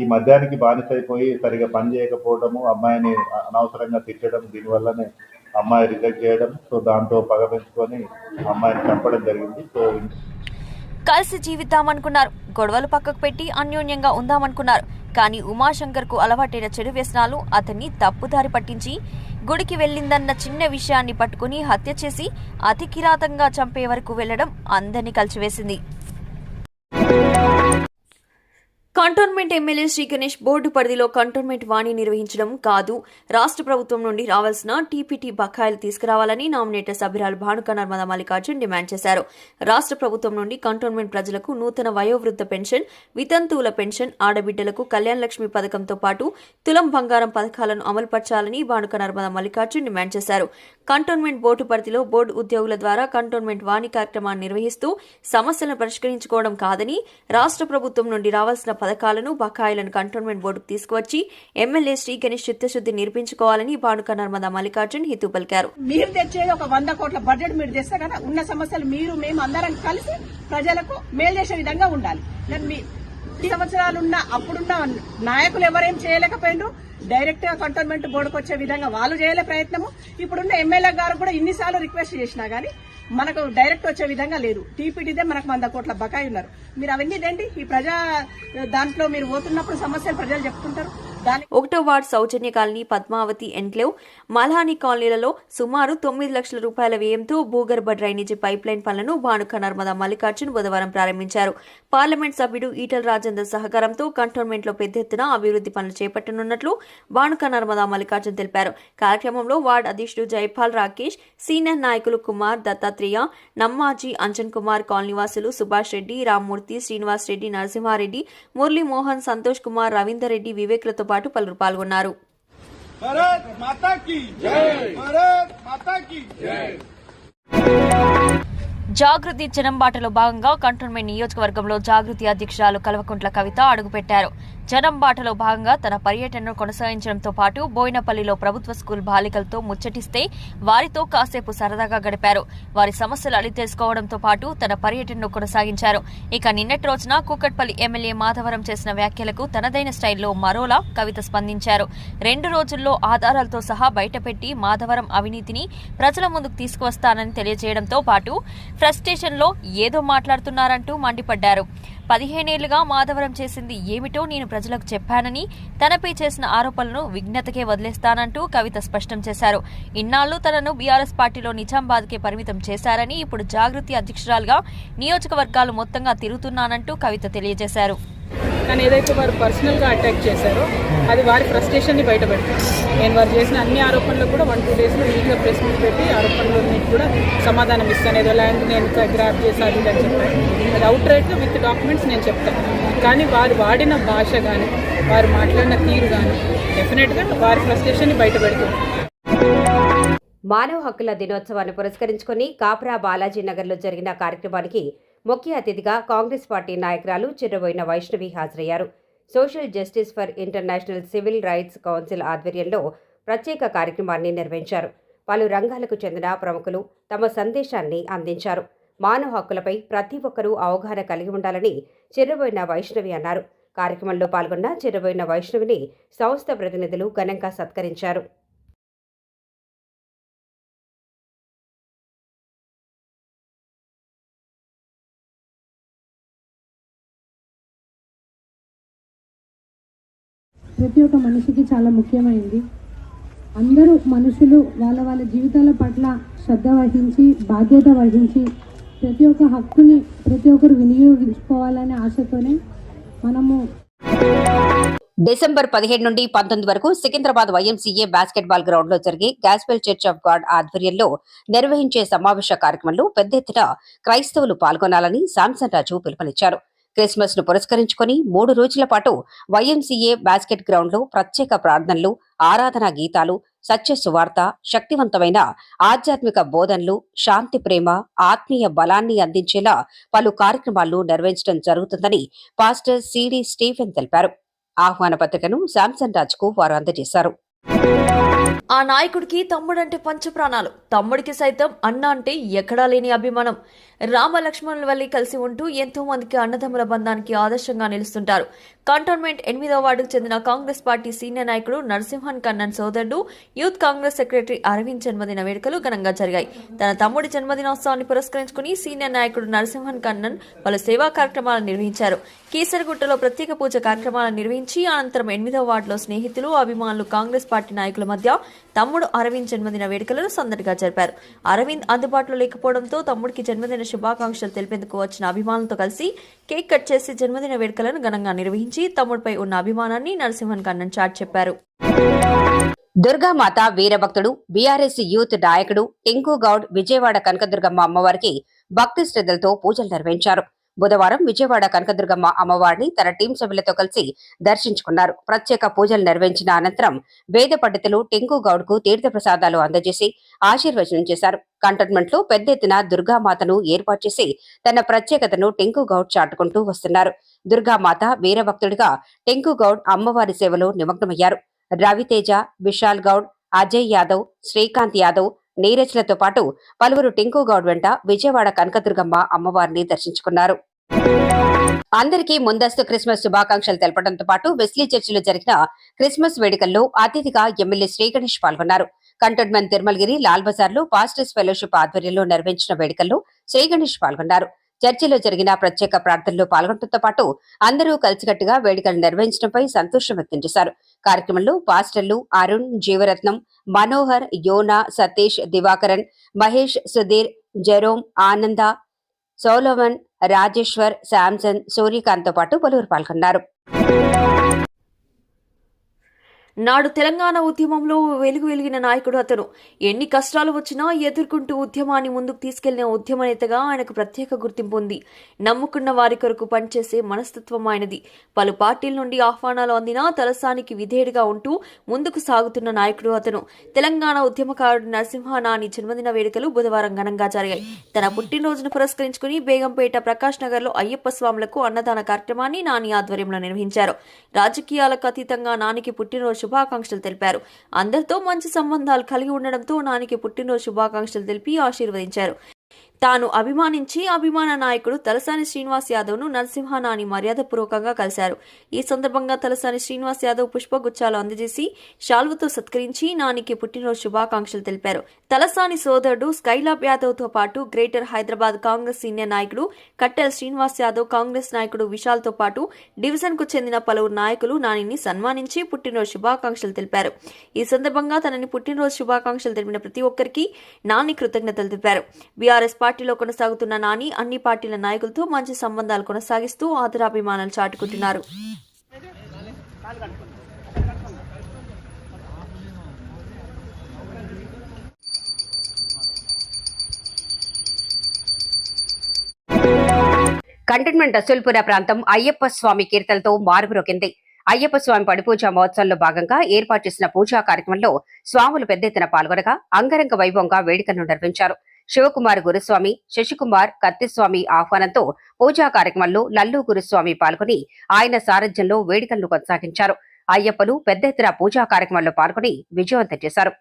ఈ మద్యానికి బానిసైపోయి సరిగా పని చేయకపోవడము అమ్మాయిని అనవసరంగా తిట్టడం దీనివల్లనే అమ్మాయి రిజెక్ట్ చేయడం సో దాంతో పగ పెంచుకొని అమ్మాయిని చంపడం జరిగింది. సో కలిసి జీవిద్దామనుకున్నారు. గొడవలు పక్కకు పెట్టి అన్యోన్యంగా ఉందామనుకున్నారు. కానీ ఉమాశంకర్కు అలవాటైన చెడు వ్యసనాలు అతన్ని తప్పుదారి పట్టించి గుడికి వెళ్ళిందన్న చిన్న విషయాన్ని పట్టుకుని హత్య చేసి అతి కిరాతంగా చంపే వరకు వెళ్ళడం అందరినీ కలిసివేసింది. Cantonment MLA Shri Ganesh board పరిధిలో కంటోన్మెంట్ వాణి నిర్వహించడం కాదు. రాష్ట్ర ప్రభుత్వం నుండి రావాల్సిన టీపీటీ బకాయిలు తీసుకురావాలని నామినేటర్ సభ్యురాలు భానుక నర్మదా మల్లికార్జున్ డిమాండ్ చేశారు. రాష్ట్ర ప్రభుత్వం నుండి కంటోన్మెంట్ ప్రజలకు నూతన వయోవృద్ధ పెన్షన్ వితంతువుల పెన్షన్ ఆడబిడ్డలకు కళ్యాణ లక్ష్మి పథకంతో పాటు తులం బంగారం పథకాలను అమలుపరచాలని భానుక నర్మదా మల్లికార్జున్ డిమాండ్ చేశారు. కంటోన్మెంట్ బోర్డు పరిధిలో బోర్డు ఉద్యోగుల ద్వారా కంటోన్మెంట్ వాణి కార్యక్రమాన్ని నిర్వహిస్తూ సమస్యలను పరిష్కరించుకోవడం కాదని రాష్ట్ర ప్రభుత్వం నుండి రావాల్సిన పథకాలను బకాయిలను కంటోన్మెంట్ బోర్డుకు తీసుకువచ్చి ఎమ్మెల్యే శ్రీ గణేష్ చిత్తశుద్ది నిరూపించుకోవాలని భానుక నర్మదా మల్లికార్జున్ హితూ పలికారు. మీరు తెచ్చే ఒక వంద కోట్ల బడ్జెట్ మీరు తెస్తే కదా ఉన్న సమస్యలు మీరు మేము అందరం కలిసి ప్రజలకు మేలు చేసే విధంగా ఉండాలి. మరి మీ సంవత్సరాలున్న అప్పుడున్న నాయకులు ఎవరేం చేయలేకపోయినారు డైరెక్ట్గా కంటోన్మెంట్ బోర్డుకు వచ్చే విధంగా వాళ్ళు చేయలే ప్రయత్నము. ఇప్పుడున్న ఎమ్మెల్యే గారు కూడా ఇన్నిసార్లు రిక్వెస్ట్ చేసినా గానీ మనకు డైరెక్ట్ వచ్చే విధంగా లేదు. టీపీటీదే మనకు వంద కోట్ల బకాయి ఉన్నారు. మీరు అవన్నీ ఏంటి? ఈ ప్రజా దాంట్లో మీరు పోతున్నప్పుడు సమస్యలు ప్రజలు చెప్తుంటారు. ఒకటో ward Soujanya colony Padmavathi enclave Malhani కాలనీలలో సుమారు తొమ్మిది లక్షల రూపాయల వ్యయంతో భూగర్భ డ్రైనేజీ పైప్ లైన్ పనులను భానుక నర్మదా మల్లికార్జున్ బుధవారం ప్రారంభించారు. పార్లమెంట్ సభ్యుడు ఈటల రాజేందర్ సహకారంతో కంటోన్మెంట్లో పెద్ద ఎత్తున అభివృద్ధి పనులు చేపట్టనున్నట్లు భానుక నర్మదా మల్లికార్జున్ తెలిపారు. కార్యక్రమంలో వార్డు అధ్యక్షుడు జైపాల్ రాకేష్ సీనియర్ నాయకులు కుమార్ దత్తాత్రేయ నమ్మాజీ అంజన్ కుమార్ కాలనీవాసులు సుభాష్ రెడ్డి రామ్మూర్తి శ్రీనివాస్ రెడ్డి నరసింహారెడ్డి మురళీ మోహన్ సంతోష్ కుమార్ రవీందర్ రెడ్డి వివేక్లతో పాటు పలువురు పాల్గొన్నారు. జాగృతి జనంబాటలో భాగంగా కంటోన్మెంట్ నియోజకవర్గంలో జాగృతి అధ్యక్షురాలు కల్వకుంట్ల కవిత అడుగుపెట్టారు. జనంబాటలో భాగంగా తన పర్యటనను కొనసాగించడంతో పాటు బోయినపల్లిలో ప్రభుత్వ స్కూల్ బాలికలతో ముచ్చటిస్తే వారితో కాసేపు సరదాగా గడిపారు. వారి సమస్యలు అడిగి తెలుసుకోవడంతో పాటు తన పర్యటనను కొనసాగించారు. ఇక నిన్నటి రోజున కూకట్పల్లి ఎమ్మెల్యే మాధవరం చేసిన వ్యాఖ్యలకు తనదైన స్టైల్లో మరోలా కవిత స్పందించారు. రెండు రోజుల్లో ఆధారాలతో సహా బయటపెట్టి మాధవరం అవినీతిని ప్రజల ముందుకు తీసుకువస్తానని తెలియజేయడంతో పాటు ఫ్రస్టేషన్లో ఏదో మాట్లాడుతున్నారంటూ మండిపడ్డారు. పదిహేనేళ్ళుగా మాధవరం చేసింది ఏమిటో నేను ప్రజలకు చెప్పానని తనపై చేసిన ఆరోపణలను విఘ్నతకే వదిలేస్తానంటూ కవిత స్పష్టం చేశారు. ఇన్నాళ్ళు తనను బీఆర్ఎస్ పార్టీలో నిజామాబాద్కే పరిమితం చేశారని ఇప్పుడు జాగృతి అధ్యక్షురాలుగా నియోజకవర్గాలు మొత్తంగా తిరుగుతున్నానంటూ కవిత తెలియజేశారు. కానీ ఏదైతే వారు పర్సనల్గా అటాక్ చేశారో అది వారి ఫ్రస్ట్రేషన్ని బయటపెడుతుంది. నేను వారు చేసిన అన్ని ఆరోపణలు కూడా వన్ టూ డేస్లో నీట్గా ప్రెస్ మీట్ పెట్టి ఆరోపణలన్నిటి కూడా సమాధానం ఇస్తాను. ఏదో ల్యాండ్ నేను గ్రాప్ చేసి అని చెప్పాను అది అవుట్ రైట్ విత్ డాక్యుమెంట్స్ నేను చెప్తాను. కానీ వారు వాడిన భాష కానీ వారు మాట్లాడిన తీరు కానీ డెఫినెట్గా వారి ఫ్రస్ట్రేషన్ని బయటపెడుతుంది. మానవ హక్కుల దినోత్సవాన్ని పురస్కరించుకొని కాప్రా బాలాజీ నగర్లో జరిగిన కార్యక్రమానికి ముఖ్య అతిథిగా కాంగ్రెస్ పార్టీ నాయకురాలు చిరబోయిన వైష్ణవి హాజరయ్యారు. Social justice for international civil rights council ఆధ్వర్యంలో ప్రత్యేక కార్యక్రమాన్ని నిర్వహించారు. పలు రంగాలకు చెందిన ప్రముఖులు తమ సందేశాన్ని అందించారు. మానవ హక్కులపై ప్రతి ఒక్కరూ అవగాహన కలిగి ఉండాలని చిరబోయిన వైష్ణవి అన్నారు. కార్యక్రమంలో పాల్గొన్న చిరబోయిన వైష్ణవిని సంస్థ ప్రతినిధులు ఘనంగా సత్కరించారు. ప్రతి ఒక్క మనిషికి చాలా ముఖ్యమైనది అందరూ మనుషులు వాళ్ళ వాళ్ళ జీవితాల పట్ల శ్రద్ధ వహించి బాధ్యత వహించి ప్రతి ఒక్క హక్కుని ప్రతి ఒక్కరు వినియోగించుకోవాలనే ఆశతోనే మనము డిసెంబర్ పదిహేడు నుండి పంతొమ్మిది వరకు సికింద్రాబాద్ వైఎంసీఏ బాస్కెట్బాల్ గ్రౌండ్లో జరిగే గాస్పెల్ చర్చ్ ఆఫ్ గాడ్ ఆధ్వర్యంలో నిర్వహించే సమావేశ కార్యక్రమంలో పెద్ద ఎత్తున క్రైస్తవులు పాల్గొనాలని శాంసన్ రాజు పిలుపునిచ్చారు. క్రిస్మస్ను పురస్కరించుకొని మూడు రోజుల పాటు వైఎంసీఏ బాస్కెట్ గ్రౌండ్లో ప్రత్యేక ప్రార్థనలు ఆరాధనా గీతాలు సత్య సువార్త శక్తివంతమైన ఆధ్యాత్మిక బోధనలు శాంతి ప్రేమ ఆత్మీయ బలాన్ని అందించేలా పలు కార్యక్రమాలు నిర్వహించడం జరుగుతుందని పాస్టర్ సిడి స్టీఫెన్ తెలిపారు. ఆహ్వాన పత్రికను శాంసన్ రాజ్కు వారు అందజేశారు. ఆ నాయకుడికి తమ్ముడంటే పంచప్రాణాలు. తమ్ముడికి సైతం అన్న అంటే ఎక్కడా లేని అభిమానం. రామ లక్ష్మణుల వల్లి కలిసి ఉంటూ ఎంతో మందికి అన్నదమ్ముల బంధానికి ఆదర్శంగా నిలుస్తుంటారు. కంటోన్మెంట్ ఎనిమిదవ వార్డుకు చెందిన కాంగ్రెస్ పార్టీ సీనియర్ నాయకుడు నరసింహన్ కన్నన్ సోదరుడు యూత్ కాంగ్రెస్ సెక్రటరీ అరవింద్ జన్మదిన వేడుకలు ఘనంగా జరిగాయి. తన తమ్ముడి జన్మదినోత్సవాన్ని పురస్కరించుకుని సీనియర్ నాయకుడు నరసింహన్ కన్నన్ పలు సేవా కార్యక్రమాలను నిర్వహించారు. కీసరగుట్టలో ప్రత్యేక పూజ కార్యక్రమాలను నిర్వహించి అనంతరం ఎనిమిదవ వార్డులో స్నేహితులు అభిమానులు కాంగ్రెస్ పార్టీ నాయకుల మధ్య తమ్ముడు అరవింద్ జన్మదిన వేడుకలను సందడిగా జరిపారు. అరవింద్ అందుబాటులో లేకపోవడంతో తమ్ముడికి జన్మదిన శుభాకాంక్షలు తెలిపేందుకు వచ్చిన అభిమానులతో కలిసి కేక్ కట్ చేసి జన్మదిన వేడుకలను ఘనంగా నిర్వహించి తమ్ముడిపై ఉన్న అభిమానాన్ని నరసింహన్ కన్నన్ చాట్ చెప్పారు. దుర్గామాత వీరభక్తుడు బీఆర్ఎస్ యూత్ నాయకుడు టింకు గౌడ్ విజయవాడ కనకదుర్గమ్మ అమ్మవారికి భక్తి శ్రద్ధలతో పూజలు నిర్వహించారు. బుధవారం విజయవాడ కనకదుర్గమ్మ అమ్మవారిని తన టీం సభ్యులతో కలిసి దర్శించుకున్నారు. ప్రత్యేక పూజలు నిర్వహించిన అనంతరం వేద పండితులు టింకు గౌడ్కు తీర్థ ప్రసాదాలు అందజేసి ఆశీర్వచనం చేశారు. కంటోన్మెంట్లో పెద్ద ఎత్తున దుర్గామాతను ఏర్పాటు చేసి తన ప్రత్యేకతను టింకు గౌడ్ చాటుకుంటూ వస్తున్నారు. దుర్గామాత వీరభక్తుడిగా టింకు గౌడ్ అమ్మవారి సేవలో నిమగ్నమయ్యారు. రవితేజ విశాల్ గౌడ్ అజయ్ యాదవ్ శ్రీకాంత్ యాదవ్ నీరజ్లతో పాటు పలువురు టింకు గౌడ్ వెంట విజయవాడ కనకదుర్గమ్మ అమ్మవారిని దర్శించుకున్నారు. అందరికీ ముందస్తు క్రిస్మస్ శుభాకాంక్షలు తెలపడంతో పాటు వెస్లీ చర్చిలో జరిగిన క్రిస్మస్ వేడుకల్లో అతిథిగా ఎమ్మెల్యే శ్రీగణేష్ పాల్గొన్నారు. కంటోన్మెంట్ తిరుమలగిరి లాల్ బజార్లో పాస్టర్స్ ఫెలోషిప్ ఆధ్వర్యంలో నిర్వహించిన వేడుకల్లో శ్రీగణేష్ పాల్గొన్నారు. చర్చిలో జరిగిన ప్రత్యేక ప్రార్థనలో పాల్గొనడంతో పాటు అందరూ కలిసికట్టుగా వేడుకలు నిర్వహించడంపై సంతోషం వ్యక్తం చేశారు. కార్యక్రమంలో పాస్టర్లు అరుణ్ జీవరత్నం మనోహర్ యోనా సతీష్ దివాకరన్ మహేష్ సుధీర్ జెరోమ్ ఆనంద సోలోవన్ రాజేశ్వర్ శాంసన్ సూర్యకాంత్తో పాటు పలువురు పాల్గొన్నారు. నాడు తెలంగాణ ఉద్యమంలో వెలుగు వెలిగిన నాయకుడు అతను. ఎన్ని కష్టాలు వచ్చినా ఎదుర్కొంటూ ఉద్యమాన్ని ముందుకు తీసుకెళ్ళిన ఉద్యమ నేతగా ఆయనకు ప్రత్యేక గుర్తింపు ఉంది. నమ్ముకున్న వారి కొరకు పనిచేసే మనస్తత్వం ఆయనది. పలు పార్టీల నుండి ఆహ్వానాలు అందినా తలసానికి విధేయుడిగా ఉంటూ ముందుకు సాగుతున్న నాయకుడు అతను. తెలంగాణ ఉద్యమకారుడు నరసింహ నాని జన్మదిన వేడుకలు బుధవారం ఘనంగా జరిగాయి. తన పుట్టినరోజును పురస్కరించుకుని బేగంపేట ప్రకాష్ నగర్లో అయ్యప్ప స్వాములకు అన్నదాన కార్యక్రమాన్ని నాని ఆధ్వర్యంలో నిర్వహించారు. రాజకీయాలకు అతీతంగా నానికి పుట్టినరోజు శుభాకాంక్షలు తెలిపారు. అందరితో మంచి సంబంధాలు కలిగి ఉండడంతో నానికి పుట్టినరోజు శుభాకాంక్షలు తెలిపి ఆశీర్వదించారు. తాను అభిమానించి అభిమాన నాయకుడు తలసాని శ్రీనివాస్ యాదవ్ను నరసింహనాని మర్యాదపూర్వకంగా కలిశారు. ఈ సందర్భంగా తలసాని శ్రీనివాస్ యాదవ్ పుష్పగుచ్చాలు అందజేసి శాల్వతో సత్కరించి నానికి పుట్టినరోజు శుభాకాంక్షలు తెలిపారు. తలసాని సోదరుడు స్కైలాబ్ యాదవ్తో పాటు గ్రేటర్ హైదరాబాద్ కాంగ్రెస్ సీనియర్ నాయకుడు కట్టెల శ్రీనివాస్ యాదవ్ కాంగ్రెస్ నాయకుడు విశాల్తో పాటు డివిజన్కు చెందిన పలువురు నాయకులు నానిని సన్మానించి పుట్టినరోజు శుభాకాంక్షలు తెలిపారు. ఈ సందర్భంగా తనని పుట్టినరోజు శుభాకాంక్షలు తెలిపిన ప్రతి ఒక్కరికి నాని కృతజ్ఞతలు తెలిపారు. బీఆర్ఎస్ పార్టీ పార్టీలో కొనసాగుతున్న నాని అన్ని పార్టీల నాయకులతో మంచి సంబంధాలు కొనసాగిస్తూ ఆదరాభిమానాలు చాటుకుంటున్నారు. కంటైన్మెంట్ రసూల్పుర ప్రాంతం అయ్యప్ప స్వామి కీర్తనతో మారుమ్రోగింది అయ్యప్ప స్వామి పడిపూజ మహోత్సవంలో భాగంగా ఏర్పాటు చేసిన పూజా కార్యక్రమంలో స్వాములు పెద్ద ఎత్తున పాల్గొనగా అంగరంగ వైభవంగా వేడుకలను నిర్వహించారు. శివకుమార్ గురుస్వామి శశికుమార్ కత్తిస్వామి ఆహ్వానంతో పూజా కార్యక్రమంలో లల్లు గురుస్వామి పాల్గొని ఆయన సారథ్యంలో వేడుకలను కొనసాగించారు. అయ్యప్పలు పెద్ద ఎత్తున పూజా కార్యక్రమంలో పాల్గొని విజయవంతం చేశారు.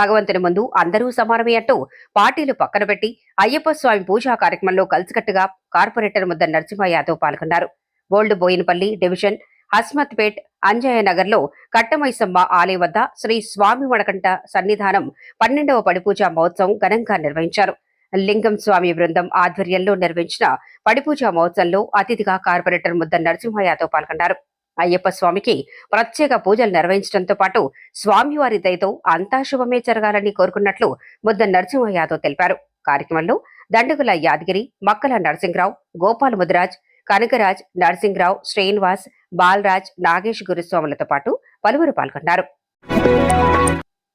భగవంతుని ముందు అందరూ సమానమే అంటూ పార్టీలు పక్కన పెట్టి అయ్యప్ప స్వామి పూజా కార్యక్రమంలో కలిసికట్టుగా కార్పొరేటర్ ముద్ద నరసింహ యాదవ్ పాల్గొన్నారు. ఓల్డ్ బోయినపల్లి డివిజన్ హస్మత్పేట్ అంజయ నగర్లో కట్టమైసమ్మ ఆలయం వద్ద శ్రీ స్వామి వడకంట సన్నిధానం పన్నెండవ పడిపూజ మహోత్సవం ఘనంగా నిర్వహించారు. లింగం స్వామి బృందం ఆధ్వర్యంలో నిర్వహించిన పడిపూజ మహోత్సవంలో అతిథిగా కార్పొరేటర్ ముద్ద నరసింహ పాల్గొన్నారు. అయ్యప్ప స్వామికి ప్రత్యేక పూజలు నిర్వహించడంతో పాటు స్వామివారి దయతో అంతా శుభమే జరగాలని కోరుకున్నట్లు ముద్ద నరసింహ యాదవ్ తెలిపారు. కార్యక్రమంలో దండగుల యాదగిరి మక్కల నరసింహరావు గోపాల్ ముదిరాజ్ కనకరాజ్ నరసింహరావు శ్రీనివాస్ బాలరాజ్ నాగేష్ గురుస్వాములతో పాటు పలువురు పాల్గొన్నారు.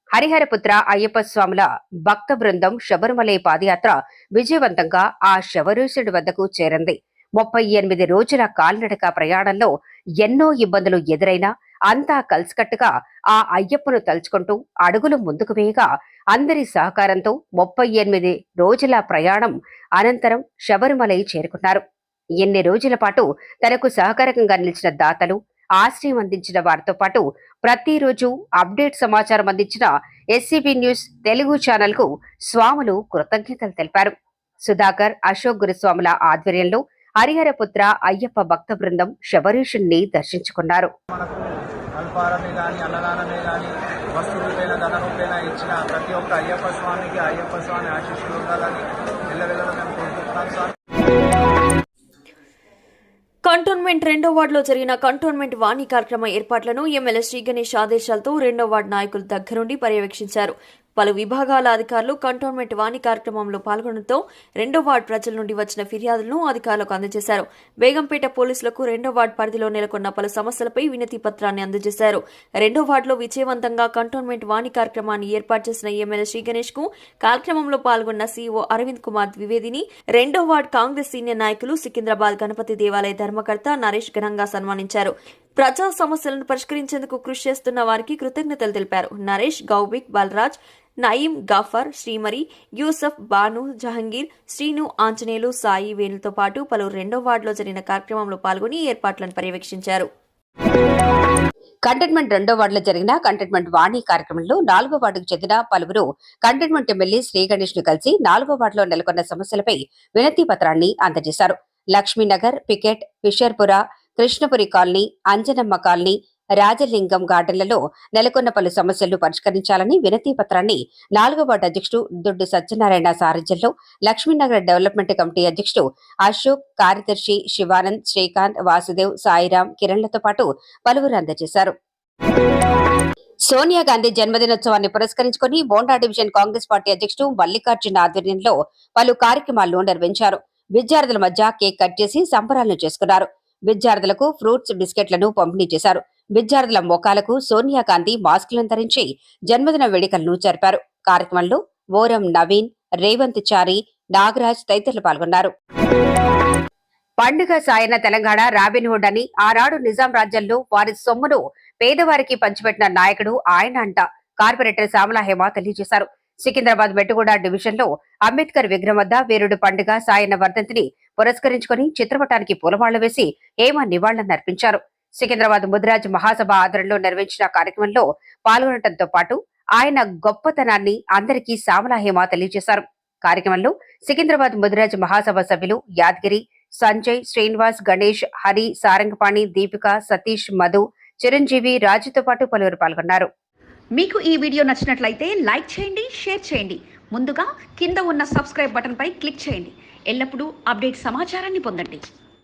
హరిహరపుత్ర అయ్యప్ప స్వాముల భక్త బృందం శబరిమలై పాదయాత్ర విజయవంతంగా ఆ శబరీశుడి వద్దకు చేరింది. ముప్పై ఎనిమిది రోజుల కాల్నడక ప్రయాణంలో ఎన్నో ఇబ్బందులు ఎదురైనా అంతా కలిసికట్టుగా ఆ అయ్యప్పను తలుచుకుంటూ అడుగులు ముందుకు వేయగా అందరి సహకారంతో ముప్పై ఎనిమిది రోజుల ప్రయాణం అనంతరం శబరిమలై చేరుకున్నారు. ఎన్ని రోజుల పాటు తనకు సహకారకంగా నిలిచిన దాతలు ఆశ్రయం అందించిన వారితో పాటు ప్రతిరోజు అప్డేట్ సమాచారం అందించిన ఎస్సీబీ న్యూస్ తెలుగు ఛానల్కు స్వాములు కృతజ్ఞతలు తెలిపారు. సుధాకర్ అశోక్ గురుస్వాముల ఆధ్వర్యంలో హరిహరపుత్ర అయ్యప్ప భక్త బృందం శబరీషుణ్ణి దర్శించుకున్నారు. వస్తు రూపేణ ధన రూపేణ ఇచ్చిన ప్రతి ఒక్క అయ్యప్ప స్వామికి అయ్యప్ప స్వామి ఆశీస్సులు ఉండాలని ఎల్లవెల్లలో మేము కోరుకుంటున్నాం. స్వామి కంటోన్మెంట్ రెండో వార్డులో జరిగిన కంటోన్మెంట్ వాణి కార్యక్రమ ఏర్పాట్లను ఎమ్మెల్యే శ్రీ గణేష్ ఆదేశాలతో రెండో వార్డు నాయకులు దగ్గరుండి పర్యవేక్షించారు. పలు విభాగాల అధికారులు కంటోన్మెంట్ వాణి కార్యక్రమంలో పాల్గొనడంతో రెండో వార్డు ప్రజల నుండి వచ్చిన ఫిర్యాదులను అధికారులకు అందజేశారు. బేగంపేట పోలీసులకు రెండో వార్డు పరిధిలో నెలకొన్న పలు సమస్యలపై వినతి పత్రాన్ని అందజేశారు. రెండో వార్డులో విజయవంతంగా కంటోన్మెంట్ వాణి కార్యక్రమాన్ని ఏర్పాటు చేసిన ఎమ్మెల్యే శ్రీ గణేష్కు కార్యక్రమంలో పాల్గొన్న సీఓ అరవింద్ కుమార్ ద్వివేదిని రెండో వార్డు కాంగ్రెస్ సీనియర్ నాయకులు సికింద్రాబాద్ గణపతి దేవాలయ ధర్మకర్త నరేష్ ఘనంగా సన్మానించారు. ప్రజా సమస్యలను పరిష్కరించేందుకు కృషి చేస్తున్న వారికి కృతజ్ఞతలు తెలిపారు. నరేష్ గౌబిక్ బలరాజ్ నయీం గఫర్ శ్రీమరి యూసఫ్ బాను జహంగీర్ శ్రీను ఆంజనేయులు సాయి వేణులతో పాటు పలువురు రెండో వార్డులో జరిగిన కార్యక్రమంలో పాల్గొని ఏర్పాట్లను పర్యవేక్షించారు. కంటైన్మెంట్ రెండో వార్డులో జరిగిన కంటైన్మెంట్ వాణి కార్యక్రమంలో నాలుగో వార్డుకు చెందిన పలువురు కంటైన్మెంట్ ఎమ్మెల్యే శ్రీ గణేష్ను కలిసి నాలుగో వార్డులో నెలకొన్న సమస్యలపై వినతి పత్రాన్ని అందజేశారు. Lakshminagar picket Fisherpura Krishnapuri colony Anjanamma colony Rajalingam గార్డెన్లలో నెలకొన్న పలు సమస్యలను పరిష్కరించాలని వినతి పత్రాన్ని నాలుగో వార్డు అధ్యక్షుడు దుడ్డు సత్యనారాయణ సారథ్యంలో లక్ష్మీనగర్ డెవలప్మెంట్ కమిటీ అధ్యక్షుడు అశోక్ కార్యదర్శి శివానంద్ శ్రీకాంత్ వాసుదేవ్ సాయిరాం కిరణ్లతో పాటు పలువురు అందజేశారు. సోనియా గాంధీ జన్మదినోత్సవాన్ని పురస్కరించుకుని బోండా డివిజన్ కాంగ్రెస్ పార్టీ అధ్యక్షుడు మల్లికార్జున ఆధ్వర్యంలో పలు కార్యక్రమాలను నిర్వహించారు. విద్యార్థుల మధ్య కేక్ కట్ చేసి సంబరాలను చేసుకున్నారు. విద్యార్థులకు ఫ్రూట్స్ బిస్కెట్లను పంపిణీ చేశారు. విద్యార్థుల మోకాలకు సోనియా గాంధీ మాస్కులను ధరించి జన్మదిన వేడుకలను జరిపారు. కార్యక్రమంలో ఓరం నవీన్ రేవంత్ చారి నాగరాజ్ తదితరులు పాల్గొన్నారు. పండుగ సాయన తెలంగాణ రాబిన్హుడ్ అని ఆనాడు నిజాం రాజ్యంలో వారి సొమ్మును పేదవారికి పంచిపెట్టిన నాయకుడు ఆయన అంట. కార్పొరేటర్ శ్యామల హేమ తెలియజేశారు. సికింద్రాబాద్ మెట్టుగూడ డివిజన్లో అంబేద్కర్ విగ్రహం వద్ద వీరుడు పండుగ సాయన్న వర్ధంతిని పురస్కరించుకుని చిత్రపటానికి పూలమాళ్ళు వేసి హేమ నివాళులర్పించారు. సికింద్రాబాద్ ముదిరాజ్ మహాసభ ఆధ్వర్యంలో నిర్వహించిన కార్యక్రమంలో పాల్గొనడంతో పాటు ఆయన గొప్పతనాన్ని అందరికీ సామలాహేమా హేమ తెలియజేశారు. కార్యక్రమంలో సికింద్రాబాద్ ముదిరాజ్ మహాసభ సభ్యులు యాదగిరి సంజయ్ శ్రీనివాస్ గణేష్ హరి సారంగపాణి దీపిక సతీష్ మధు చిరంజీవి రాజుతో పాటు పలువురు పాల్గొన్నారు. మీకు ఈ వీడియో నచ్చినట్లయితే లైక్ చేయండి షేర్ చేయండి. ముందుగా కింద ఉన్న సబ్స్క్రైబ్ బటన్పై క్లిక్ చేయండి. ఎల్లప్పుడూ అప్డేట్ సమాచారాన్ని పొందండి.